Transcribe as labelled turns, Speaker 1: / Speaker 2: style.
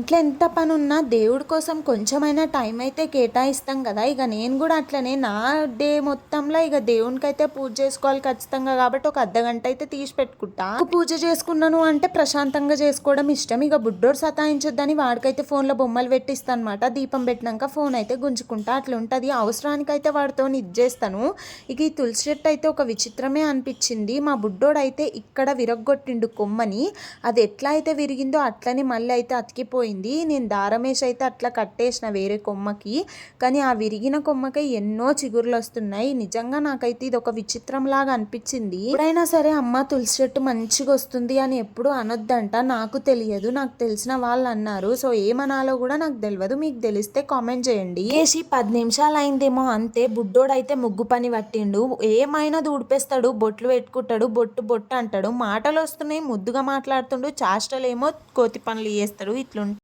Speaker 1: ఇంట్లో ఎంత పని ఉన్నా దేవుడి కోసం కొంచెమైనా టైం అయితే కేటాయిస్తాం కదా. ఇక నేను కూడా అట్లనే నా డే మొత్తంలో ఇక దేవునికి అయితే పూజ చేసుకోవాలి ఖచ్చితంగా కాబట్టి ఒక అర్ధ గంట అయితే తీసి పెట్టుకుంటా. పూజ చేసుకున్నాను అంటే ప్రశాంతంగా చేసుకోవడం ఇష్టం. ఇక బుడ్డోడు సతాయించొద్దని వాడికైతే ఫోన్లో బొమ్మలు పెట్టిస్తాను అనమాట దీపం పెట్టినాక ఫోన్ అయితే గుంజుకుంటా. అట్లా ఉంటుంది. అవసరానికైతే వాడితో ఇది చేస్తాను. ఇక ఈ తులసి చెట్టు అయితే ఒక విచిత్రమే అనిపించింది. మా బుడ్డోడు అయితే ఇక్కడ విరగ్గొట్టిండు కొమ్మని. అది ఎట్లా అయితే విరిగిందో అట్లనే మళ్ళీ అయితే విరిగిపోయింది నేను దారమేసి అయితే అట్లా కట్టేసిన వేరే కొమ్మకి. కానీ ఆ విరిగిన కొమ్మకి ఎన్నో చిగుర్లు వస్తున్నాయి. నిజంగా నాకైతే ఇది ఒక విచిత్రం లాగా అనిపించింది. ఎప్పుడైనా సరే అమ్మ తులసి చెట్టు మంచిగా వస్తుంది అని ఎప్పుడు అనొద్దంట. నాకు తెలియదు. నాకు తెలిసిన వాళ్ళు అన్నారు. సో ఏమనాలో కూడా నాకు తెలియదు మీకు తెలిస్తే కామెంట్ చేయండి. వేసి పది నిమిషాలు అయిందేమో అంతే. బుడ్డోడైతే ముగ్గు పని పట్టిండు. ఏమైనా దూడిపేస్తాడు. బొట్లు పెట్టుకుంటాడు. బొట్టు బొట్టు అంటాడు. మాటలు వస్తున్నాయి. ముద్దుగా మాట్లాడుతుండు. చాష్టలేమో కోతి పనులు చేస్తాడు. ఇట్లుంటాడు